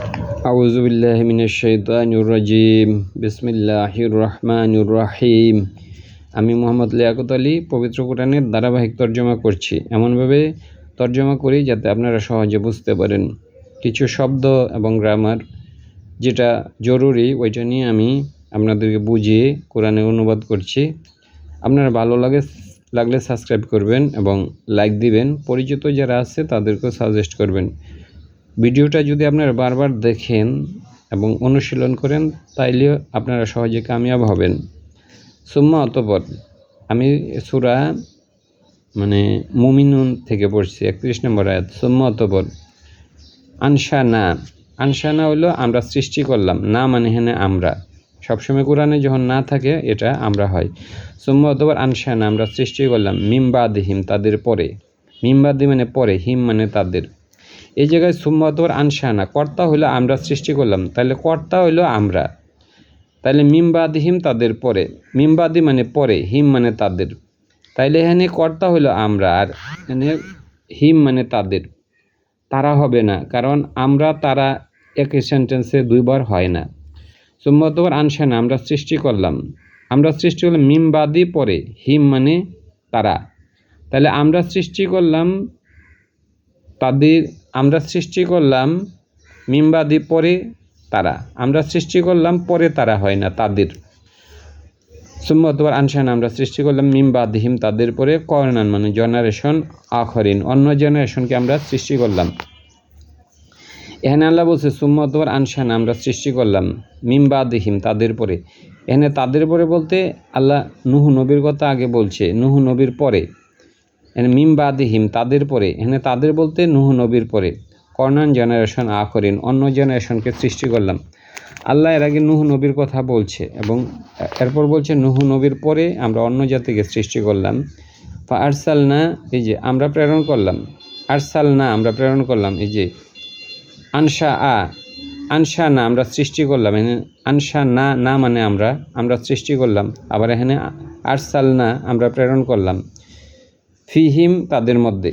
أعوذ بالله من الشيطان الرجيم بسم الله الرحمن الرحيم আমি মোহাম্মদ লিয়াকত আলী পবিত্র কোরআনের ধারাবাহিক তর্জমা করছি এমনভাবে তর্জমা করি যাতে আপনারা সহজে বুঝতে পারেন কিছু শব্দ এবং গ্রামার যেটা জরুরি ওইটা নিয়ে আমি আপনাদেরকে বুঝিয়ে কোরআনে অনুবাদ করছি আপনারা ভালো লাগে লাগলে সাবস্ক্রাইব করবেন এবং লাইক দিবেন পরিচিত যারা আছে তাদেরকেও সাজেস্ট করবেন ভিডিওটা যদি আপনারা বারবার দেখেন এবং অনুশীলন করেন তাইলে আপনারা সহজে কামিয়াব হবেন। সুম্মা অতপর, আমি সুরা মানে মুমিনুন থেকে পড়ছি, একত্রিশ নম্বর আয়াত, সুম্মা অতপর আনসা না আনসা না হলো আমরা সৃষ্টি করলাম, না মানে হেনে আমরা। সবসময় কোরআনে যখন না থাকে, এটা আমরা হয়। সুম্মা অতপর আনসা না আমরা সৃষ্টি করলাম মিমবাদ হিম তাদের পরে। মিমবাদি মানে পরে, হিম মানে তাদের। এই জায়গায় সুম্মতর আনসানা কর্তা হইল আমরা সৃষ্টি করলাম তাহলে কর্তা হইল আমরা। তাহলে মিমবাদ হিম তাদের পরে, মিমবাদি মানে পরে, হিম মানে তাদের। তাইলে এখানে কর্তা হইল আমরা, আর এখানে হিম মানে তাদের। তারা হবে না, কারণ আমরা, তারা একই সেন্টেন্সে দুইবার হয় না। সুম্মতর আনসানা আমরা সৃষ্টি করলাম। আমরা সৃষ্টি করলাম মিমবাদি পরে, হিম মানে তারা। তাহলে আমরা সৃষ্টি করলাম তাদের আমরা সৃষ্টি করলাম মিমবাদি পরে তারা। আমরা সৃষ্টি করলাম পরে তারা হয় না, তাদের। সুম্মতবার আনসান, আমরা সৃষ্টি করলাম মিমবাদিহিম তাদের পরে করনান মানে জেনারেশন আখরিন, অন্য জেনারেশনকে আমরা সৃষ্টি করলাম। এখানে আল্লাহ বলছে সুম্মতবার আনসান, আমরা সৃষ্টি করলাম মিমবাদিহিম তাদের পরে। এখানে তাদের পরে বলতে আল্লাহ নুহু নবীর কথা আগে বলছে, নুহু নবীর পরে। এখানে মিম বাদিহিম তাদের পরে। এখানে তাদের বলতে নুহু নবীর পরে। কর্ণান জেনারেশন আ আখরিন, অন্য জেনারেশনকে সৃষ্টি করলাম। আল্লাহ এর আগে নুহু নবীর কথা বলছে এবং এরপর বলছে নুহু নবীর পরে আমরা অন্য জাতিকে সৃষ্টি করলাম। আরসাল না এই যে আমরা প্রেরণ করলাম। আরসাল না আমরা প্রেরণ করলাম। এই যে আনসা আ আনসা না, আমরা সৃষ্টি করলাম। এখানে আনসা না না মানে আমরা আমরা সৃষ্টি করলাম। আবার এখানে আরসাল না আমরা প্রেরণ করলাম। ফিহিম তাদের মধ্যে।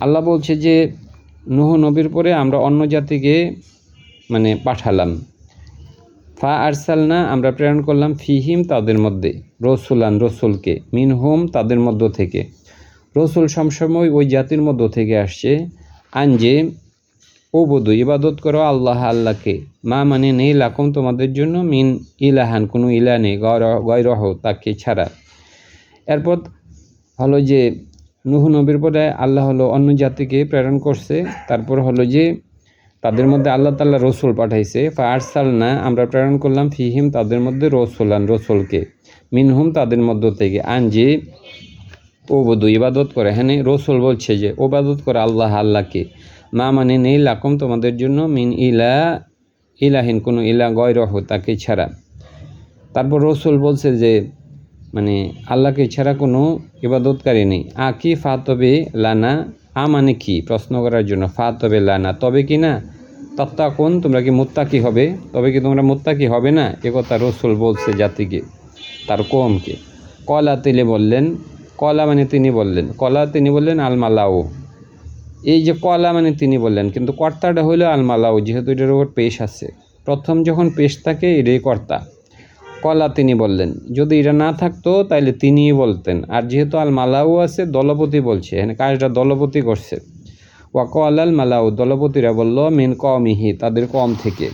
আল্লাহ বলছে যে, নুহ নবীর পরে আমরা অন্য জাতিকে মানে পাঠালাম। ফা আরসালনা, আমরা প্রেরণ করলাম ফিহিম তাদের মধ্যে, রসুলান, রসুলকে। মিনহুম তাদের মধ্য থেকে। রসুল সবসময় ওই জাতির মধ্য থেকে আসছে। আনজে ও বধু ইবাদত করো আল্লাহ আল্লাহকে। মা মানে নেই লাকম তোমাদের জন্য, মিন ইলাহান, কোনো ইলা নেই গয়রহ তাকে ছাড়া। এরপর হলো যে নুহ নবীর পরে আল্লাহ হলো অন্য জাতিকে প্রেরণ করছে। তারপর হলো যে তাদের মধ্যে আল্লাহ তাল্লাহ রসুল পাঠাইছে। ফারসাল না আমরা প্রেরণ করলাম ফিহিম তাদের মধ্যে রসুলান, রসুলকে। মিনহুম তাদের মধ্য থেকে। আনজি ও বধু ইবাদত করে। হ্যাঁ রসুল বলছে যে ওবাদত করে আল্লাহ, আল্লাহকে। মা মানে নেই লাকম তোমাদের জন্য মিন ইলা, ইলাহীন, কোনো ইলা গয় রহ তাকে ছাড়া। তারপর রসুল বলছে যে মানে আল্লাহকে ছাড়া কোনো ইবাদতকারী নেই। আ কি ফা তবে লানা, আ মানে কি? প্রশ্ন করার জন্য ফা তবে লানা, তবে কি না? তত্তা কোন তোমরা কি মোত্তাকি হবে? তবে কি তোমরা মোত্তাকি হবে না? এ কথা রসুল বলছে জাতিকে, তার কোমকে কলা তিলে বললেন, কলা মানে তিনি বললেন, কলা তিনি বললেন আলমালাও এই যে কলা মানে তিনি বললেন, কিন্তু কর্তাটা হইল আলমালাও যেহেতু এটার উপর পেশ আছে। প্রথম যখন পেশ থাকে, এটাই কর্তা। কলা তিনি বললেন, যদি এটা না থাকতো, তাইলে তিনিই বলতেন। আর যেহেতু আল মালাউ আছে, দলপতি বলছে, এখানে কাজটা দলপতি করছে। ওয়াক আল মালাউ দলপতিরা বলল, মিন কমিহি তাদের কম থেকে।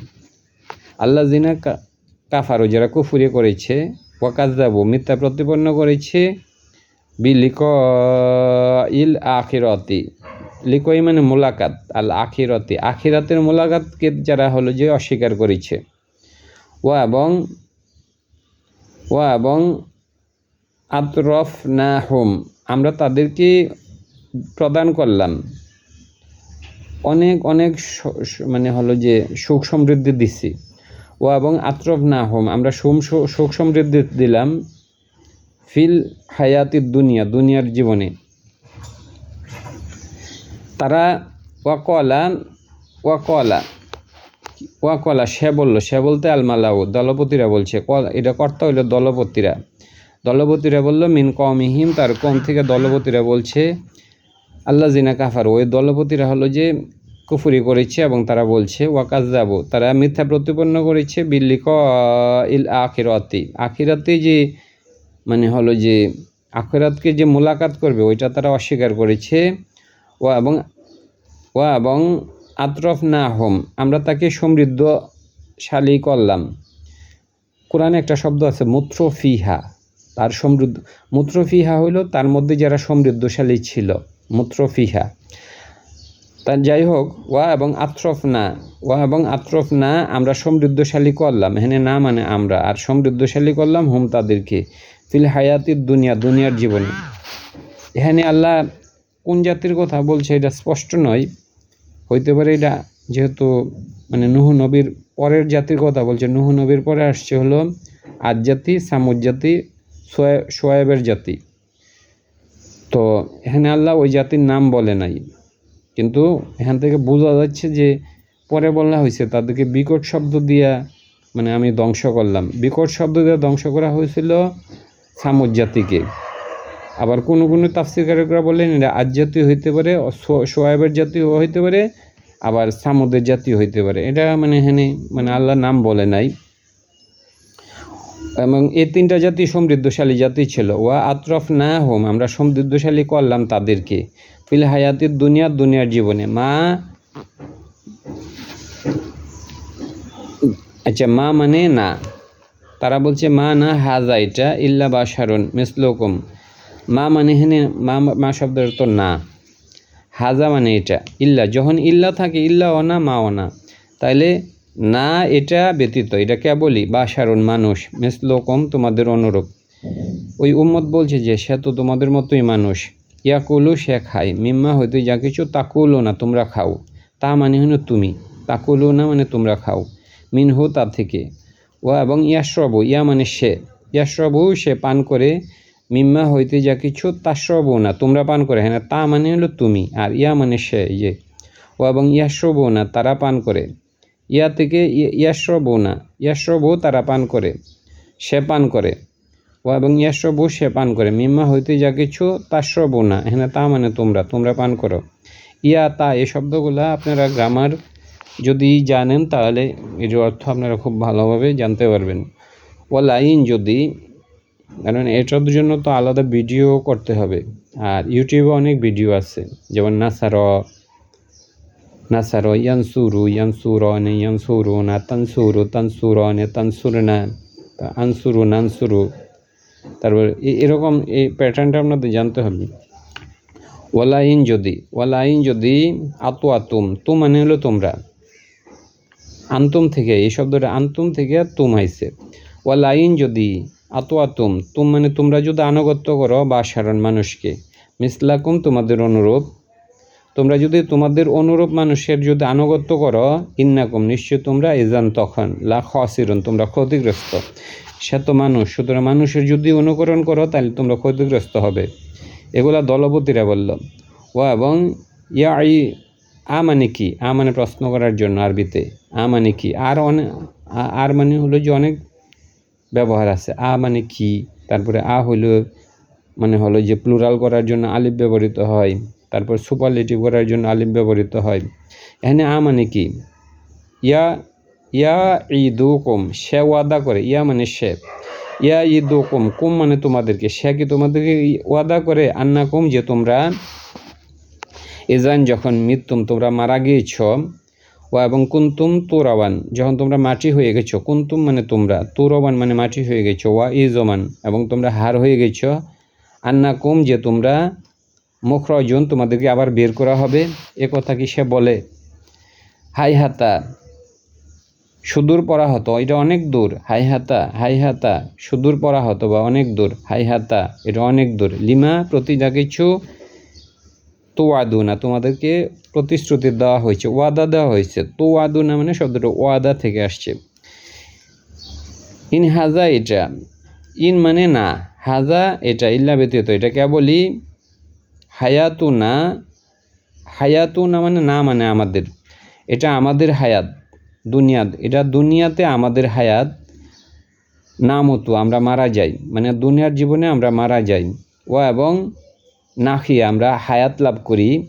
আল্লাহ জিনা কাফারু, যারা কুফুরি করেছে ওয়াকাজাবু মিথ্যা প্রতিপন্ন করেছে বিলিক ইল আখিরতি। লিকই মানে মোলাকাত আল আখিরতি আখিরাতের মোলাকাতকে যারা হলো যে অস্বীকার করেছে। ও এবং ও এবং আতরফ না হোম আমরা তাদেরকে প্রদান করলাম। অনেক অনেক মানে হলো যে সুখ সমৃদ্ধি দিছি। ও এবং আতরফ না হোম আমরা সুম সুখ সমৃদ্ধি দিলাম ফিল হায়াতির দুনিয়া, দুনিয়ার জীবনে। তারা ওয়াকলা ওয়াকলা ওয়াকলা সে বলল, সে বলতে আলমালাউ, দলপতিরা বলছে এটা কর্তা হইল দলপতিরা। দলপতিরা বলল, মিন কমিহিম তার কম থেকে দলপতিরা বলছে আল্লাহ জিনা কাফার। ওই দলপতিরা হলো যে কুফুরি করেছে এবং তারা বলছে ওয়াকাজ যাব তারা মিথ্যা প্রতিপন্ন করেছে বিল্লিক ইল আখিরাতি। আখিরাতে যে মানে হলো যে, আখিরাতকে যে মোলাকাত করবে, ওইটা তারা অস্বীকার করেছে। ও এবং ও এবং আতরফ না হোম আমরা তাকে সমৃদ্ধশালী করলাম। কোরআনে একটা শব্দ আছে মূত্র ফিহা তার সমৃদ্ধ মূত্র ফিহা হইল তার মধ্যে যারা সমৃদ্ধশালী ছিল মূত্র ফিহা তার যাই হোক, ওয়া এবং আত্রফ না ওয়া এবং আত্রফ না আমরা সমৃদ্ধশালী করলাম। এখানে না মানে আমরা, আর সমৃদ্ধশালী করলাম হোম তাদেরকে। ফিল হায়াতির দুনিয়া, দুনিয়ার জীবনে। এখানে আল্লাহ কোন জাতির কথা বলছে এটা স্পষ্ট নয়। হইতে পারে এটা যেহেতু মানে নুহু নবীর পরের জাতির কথা বলছে, নুহু নবীর পরে আসছে হলো আজ জাতি, সামুদ জাতি, সোয়ে- সোয়েবের জাতি। তো এখানে আল্লাহ ওই জাতির নাম বলে নাই। কিন্তু এখান থেকে বোঝা যাচ্ছে যে পরে বলা হয়েছে, তাদেরকে বিকট শব্দ দিয়া মানে আমি ধ্বংস করলাম। বিকট শব্দ দিয়ে ধ্বংস করা হয়েছিল সামুদ জাতিকে। আবার কোনো কোনো তাফসিরকারকরা বলেন এটা আজ জাতীয় হইতে পারে সোয়াবের জাতীয় হইতে পারে, আবার সামুদের জাতীয় হইতে পারে। এটা মানে এখানে মানে আল্লাহ নাম বলে নাই। এবং এই তিনটা জাতি সমৃদ্ধশালী জাতি ছিল। ওয়া আতরফ না হোম আমরা সমৃদ্ধশালী করলাম তাদেরকে। ফিল হায়াতির দুনিয়া, দুনিয়ার জীবনে। মা আচ্ছা মা মানে না। তারা বলছে, মা না হাজা এটা, ইল্লা বাসারুন মিসলোকম। মা মানে হেনে, মা মা শব্দের তো না। হাজা মানে এটা, ইল্লা। যখন ইল্লা থাকে, ইল্লা ও না, মা ও না। তাইলে না এটা ব্যতীত, এটা কে বলি? বাসারুন মানুষ, মিসলোকম তোমাদের অনুরূপ। ওই উম্মত বলছে যে, সে তো তোমাদের মতোই মানুষ। ইয়া ইয়াকুলু, সে খায়। মিম্মা হইতে যা কিছু, তাকুলো না, তোমরা খাও। তা মানে হলো তুমি। তাকুলো না মানে তোমরা খাও। মিনহু তা থেকে। ও এবং ইয়াশ্রবু, ইয়া মানে সে। ইয়াশ্রবু সে পান করে মিম্মা হইতে যা কিছু তাশ্রবু না। তোমরা পান করে হ্যাঁ তা মানে হলো তুমি। আর ইয়া মানে সে ইয়ে ও এবং ইয়াশ্রবু না, তারা পান করে। ইয়া থেকে ইয়া- ইয়াশ্রবু তারা পান করে, সে পান করে। ও এবং ইয়াশ্রবু সে পান করে। মিম্মা হইতে যা কিছু তাশ্রবু না হ্যাঁ তা মানে তোমরা তোমরা পান করো। ইয়া, তা, এই শব্দগুলা আপনারা গ্রামার যদি জানেন, তাহলে এর অর্থ আপনারা খুব ভালোভাবে জানতে পারবেন। ও লাইন যদি কারণ এটার জন্য তো আলাদা ভিডিও করতে হবে। আর ইউটিউবে অনেক ভিডিও আছে, যেমন নাসার নাসার, ইয়ানসুরু, ইয়ানসুরন, ইয়ানসুরুনা, তানসুরু, তানসুরনে, তানসুরনা, আনসুরু, নানসুরু। তারপর এরকম এই প্যাটার্নটা আপনাদের জানতে হবে। ওয়ালাইন যদি ওয়ালাইন যদি আতু আতুম, তু মানে হলো তোমরা। আন্তুম থেকে, এই শব্দটা আন্তুম থেকে তুম আইছে ওয়ালাইন যদি আতু আতুম, তুম মানে তোমরা যদি আনুগত্য করো বা সাধারণ মানুষকে। মিসলাকুম তোমাদের অনুরূপ। তোমরা যদি তোমাদের অনুরূপ মানুষের যদি আনুগত্য করো, ইন্নাকুম, নিশ্চয় তোমরা এজান তখন, লা খসিরন, তোমরা ক্ষতিগ্রস্ত। সে তো মানুষ, সুতরাং মানুষের যদি অনুকরণ করো, তাহলে তোমরা ক্ষতিগ্রস্ত হবে। এগুলা দলপতিরা বলল। ও এবং ইয়া আই আ মানে কি? আ মানে প্রশ্ন করার জন্য আরবিতে। আ মানে কি? আর অনেক আর মানে হলো যে অনেক ব্যবহার আছে। আ মানে কি? তারপরে আ হলো মানে হলো যে প্লুরাল করার জন্য আলিফ ব্যবহৃত হয়, তারপর সুপারলেটিভ করার জন্য আলিফ ব্যবহৃত হয়। এখানে আ মানে কি? ইয়া ইয়া ঈদু কম সে ওয়াদা করে। ইয়া মানে সে। ইয়া ঈদু কম কুম মানে তোমাদেরকে। সে কি তোমাদেরকে ওয়াদা করে? আন্না কুম যে তোমরা, এজান যখন মৃত্যুম তোমরা মারা গিয়েছ ও এবং কুন্তুম তুরাবান যখন তোমরা মাটি হয়ে গেছো, কুন্তুম মানে তোমরা তুরবান মানে মাটি হয়ে গেছো, ওয়া ইজমান এবং তোমরা হার হয়ে গেছো আন্না কুম যে তোমরা মুখরজন, তোমাদেরকে আবার বের করা হবে। এ কথা কি সে বলে? হাই হাতা সুদূর পরা হতো এটা অনেক দূর। হাই হাতা হাই হাতা সুদূর পরা হতো বা অনেক দূর। হাই হাতা এটা অনেক দূর। লিমা, প্রতি যা কিছু তোয়াদু না তোমাদেরকে প্রতিশ্রুতি দেওয়া হয়েছে, ওয়াদা দেওয়া হয়েছে। তো ওয়াদু না মানে শব্দটা ওয়াদা থেকে আসছে। ইন হাজা এটা, ইন মানে না, হাজা এটা, ইল্লা ব্যতীত, এটা কেবলই হায়াতু না হায়াতু না মানে না মানে আমাদের। এটা আমাদের হায়াত, দুনিয়াত, এটা দুনিয়াতে আমাদের হায়াত নাম হতো আমরা মারা যাই। মানে দুনিয়ার জীবনে আমরা মারা যাই। ও এবং নাখিয়া, আমরা হায়াত লাভ করি।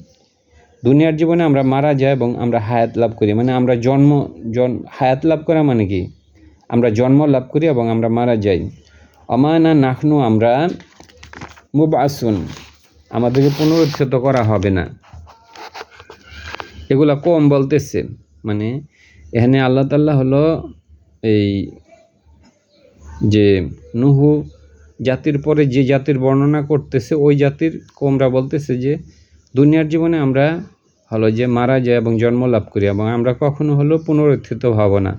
দুনিয়ার জীবনে আমরা মারা যাই এবং আমরা হায়াত লাভ করি। মানে আমরা জন্ম, জন, হায়াত লাভ করা মানে কি? আমরা জন্ম লাভ করি এবং আমরা মারা যাই। অমানা নাখনু আমরা মুবাসুন আমাদেরকে পুনরুত্থিত করা হবে না। এগুলা কম বলতেছে। মানে এখানে আল্লাহ তাল্লাহ হলো এই যে নুহু জাতির পরে যে জাতির বর্ণনা করতেছে, ওই জাতির কোমরা বলতেছে যে দুনিয়ার জীবনে আমরা হলো যে মারা যায় এবং জন্ম লাভ করি এবং আমরা কখনো হলো পুনরুত্থিত হব না।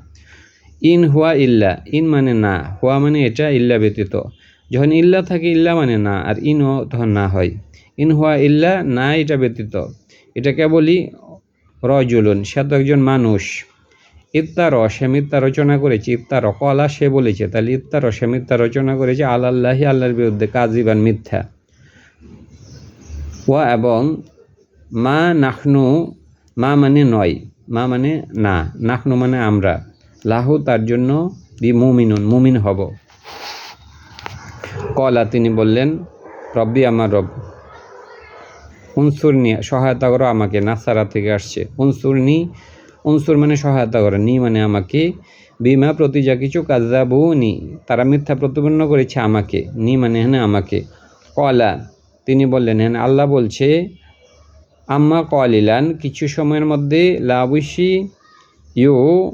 ইন হুয়া ইল্লা, ইন মানে না, হুয়া মানে এটা ইল্লা ব্যতীত। যখন ইল্লা থাকে, ইল্লা মানে না, আর ইন তখন না হয়। ইন হুয়া ইল্লা, না এটা ব্যতীত। এটা কেবলই রজুলুন সে তো একজন মানুষ। ইফতার সে মিথ্যা রচনা করেছে ইফতার কলা সে বলেছে, তাহলে ইফতার সে মিথ্যা রচনা করেছে আল্লাহি আল্লাহর বিরুদ্ধে কাজিবান মিথ্যা। ওয়া এবং মা নাখনু মা মানে নয়, মা মানে না নাখনু মানে আমরা। লাহু তার জন্য বি মুমিনুন, মুমিন হব। কলা তিনি বললেন, রব্বি আমার রব, উনসুর নিয়ে সহায়তা করো আমাকে, নাসারা থেকে আসছে। উনসুর নি, উনসুর মানে সহায়তা করে, নি মানে আমাকে। বিমা প্রতি যা কিছু কাজাবু নি তারা মিথ্যা প্রতিপন্ন করেছে আমাকে, নি মানে হ্যাঁ আমাকে। কলা তিনি বললেন হ্যাঁ আল্লাহ বলছে আম্মা কলিলান, কিছু সময়ের মধ্যে লাবুসি ইউ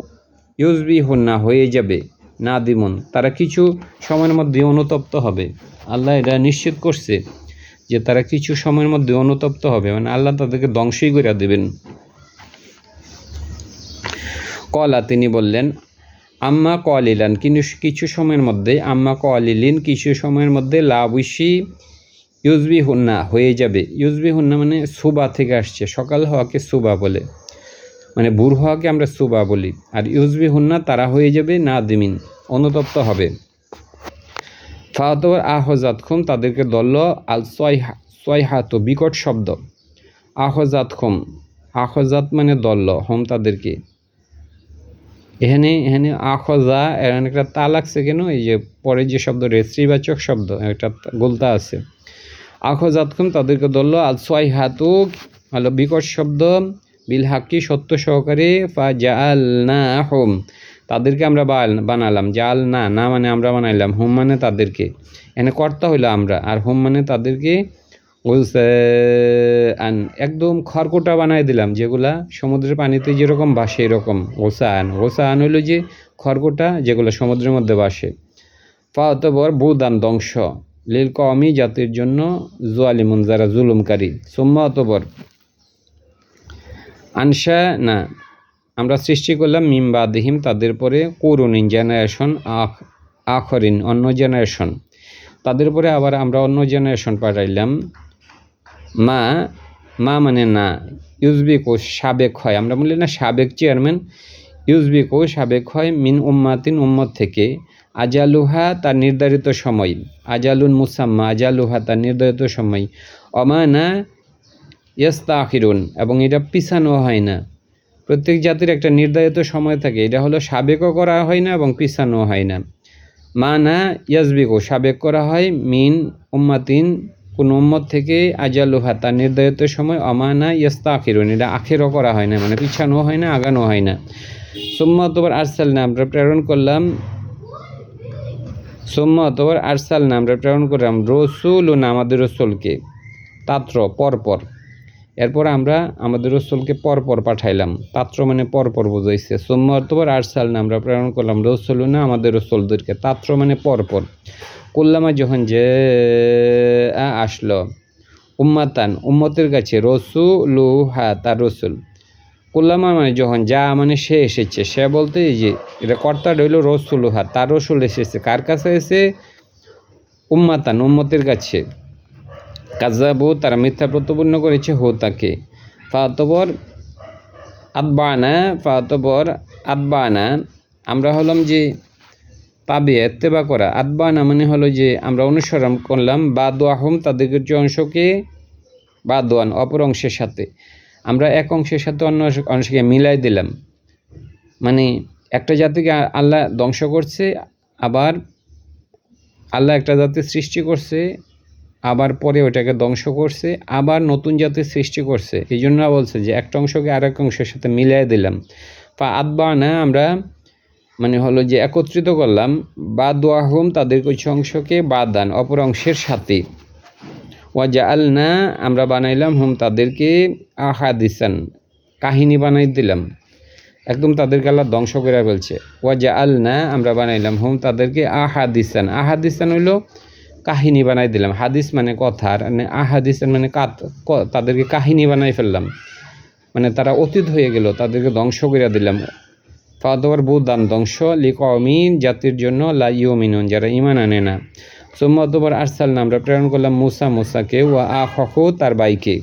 ইউজবি হন্না হয়ে যাবে। না দিমন তারা কিছু সময়ের মধ্যে অনুতপ্ত হবে। আল্লাহ এটা নিশ্চিত করছে যে তারা কিছু সময়ের মধ্যে অনুতপ্ত হবে। মানে আল্লাহ তাদেরকে ধ্বংসই করে দেবেন। কলা, তিনি বললেন, আম্মা কলিলান কিন্তু কিছু সময়ের মধ্যে, আম্মা কলিলিন, কিছু সময়ের মধ্যে লাবুসি ইউজবি হুন্না হয়ে যাবে। ইউজবি হুন্না মানে সুবা থেকে আসছে। সকাল হওয়াকে সুবা বলে। মানে বুড় হওয়াকে আমরা সুবা বলি। আর ইউজবি হুন্না তারা হয়ে যাবে না দিমিন অনুতপ্ত হবে। ফাতর আহজাত খুম তাদেরকে দল আল ছয়হাত বিকট শব্দ। আহজাত খুম আহজাত মানে দল হোম তাদেরকে। এখানে এখানে আখজা এখানে একটা তা লাগছে কেন? এই যে পরে যে শব্দ রেশ্রীবাচক শব্দ, একটা গোলতা আছে। আখজাতকুম, তাদেরকে ধরলো আল সোয়াই হাতুক হলো বিকট শব্দ বিল হাক্কি সত্য সহকারে ফা জাল না হোম তাদেরকে আমরা বানালাম জাল না না মানে আমরা বানাইলাম, হোম মানে তাদেরকে। এনে কর্তা হইল আমরা, আর হোম মানে তাদেরকে আন, একদম খড়কোটা বানাই দিলাম, যেগুলা সমুদ্রের পানিতে যেরকম বাসে এরকম ওসান ওসান হইল যে খড়কোটা, যেগুলো সমুদ্রের মধ্যে ভাসে ফা অতবর বুদান ধ্বংস। লিল কমি জাতির জন্য জোয়ালিমুন, যারা জুলুমকারী। সোম্মা অতবর আনসা না, আমরা সৃষ্টি করলাম মিম্বা দিহিম তাদের পরে করুনিন জেনারেশন আখ, আখরিন, অন্য জেনারেশন তাদের পরে আবার আমরা অন্য জেনারেশন পাঠাইলাম। মা মা মানে না ইউজবিকো সাবেক হয়। আমরা বলি না সাবেক চেয়ারম্যান ইউজবিকো সাবেক হয় মিন উম্মাতিন, উম্মত থেকে। আজালুহা তার নির্ধারিত সময়। আজালুন মুসাম্মা, আজালুহা তার নির্ধারিত সময়। অমানা ইয়াস্তা আখিরুন এবং এটা পিছানো হয় না। প্রত্যেক জাতির একটা নির্ধারিত সময় থাকে। এটা হলো সাবেকও করা হয় না, এবং পিছানো হয় না। মা না ইয়াজবিকো সাবেক করা হয় মিন উম্মাতিন, কোন উম্মত থেকে আজালুহা তার নির্ধারিত সময়। অমানা ইয়াস্তা আখিরুন এটা আখেরও করা হয় না মানে পিছানো হয় না আগানো হয় না। সোম্মা তোমার আরসাল না আমরা প্রেরণ করলাম সোম্মা অতবার আরসাল না আমরা প্রেরণ করলাম রসুল না আমাদের রসুলকে। তাত্র, পরপর। এরপর আমরা আমাদের রসুলকে পরপর পাঠাইলাম। তাত্র মানে পরপর বোঝাইছে। সোম্মা অতবার আরসাল না আমরা প্রেরণ করলাম। রসুল না আমাদের রসুলদেরকে। তাত্র মানে পরপর। কল্লামা যখন যে আসলো, উম্মাতান, উম্মতের কাছে রসুলু হা তার রসুল। কল্লামা মানে যখন যা মানে সে এসেছে, সে বলতে যে, এটা কর্তা রইল রসুল হা তার রসুল এসেছে। কার কাছে এসে উম্মাতান, উম্মতের কাছে। কাজাবু তারা মিথ্যা প্রতিপন্ন করেছে হো তাকে। ফাতবর আদবানা ফাতবর আদবানা। আমরা হলাম যে পাবে এত্তেবা করা। আদবানা মানে হলো যে আমরা অনুসরণ করলাম বা দোয়াহম তাদের কিছু অংশকে বা দোয়ান অপর অংশের সাথে। আমরা এক অংশের সাথে অন্য অংশকে মিলাই দিলাম। মানে একটা জাতিকে আল্লাহ ধ্বংস করছে, আবার আল্লাহ একটা জাতি সৃষ্টি করছে, আবার পরে ওটাকে ধ্বংস করছে, আবার নতুন জাতির সৃষ্টি করছে। এই জন্য বলছে যে একটা অংশকে আরেক অংশের সাথে মিলিয়ে দিলাম। বা আদবা না আমরা মানে হলো যে একত্রিত করলাম বা দোয়াহুম তাদের কিছু অংশকে বাদান, অপর অংশের সাথে। ওয়া জাআল না আমরা বানাইলাম হুম তাদেরকে আহাদিসান, কাহিনী বানাই দিলাম। একদম তাদেরকে আল্লাহ ধ্বংস করে ফেলছে। ওয়া জাআল না আমরা বানাইলাম হুম তাদেরকে আহাদিসান। আহাদিসান হইল কাহিনী বানাই দিলাম। হাদিস মানে কথা, আর মানে আহাদিসান মানে কাত তাদেরকে কাহিনী বানাই ফেললাম। মানে তারা অতীত হয়ে গেল, তাদেরকে ধ্বংস করে দিলাম। ফাদর বুদান ধ্বংস লিকমিন জাতির জন্য লা যারা ইমান আনে না। সোম্মতবার আরসাল আমরা প্রেরণ করলাম মুসা মুসাকে ও আখু তার বাইকে।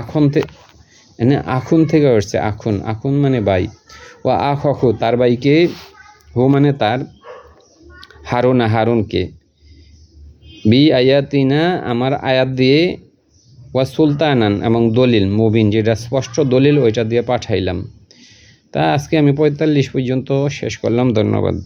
আখন থেকে আখুন থেকে আসছে, আখুন আখুন মানে বাই। ও আখু তার বাইকে, হু মানে তার হারুনা, হারুনকে। বি আয়াতিনা আমার আয়াত দিয়ে, ওয়া সুলতানান এবং দলিল, মুবিন, যেটা স্পষ্ট দলিল, ওইটা দিয়ে পাঠাইলাম। তা আজকে আমি পঁয়তাল্লিশ পর্যন্ত শেষ করলাম, ধন্যবাদ।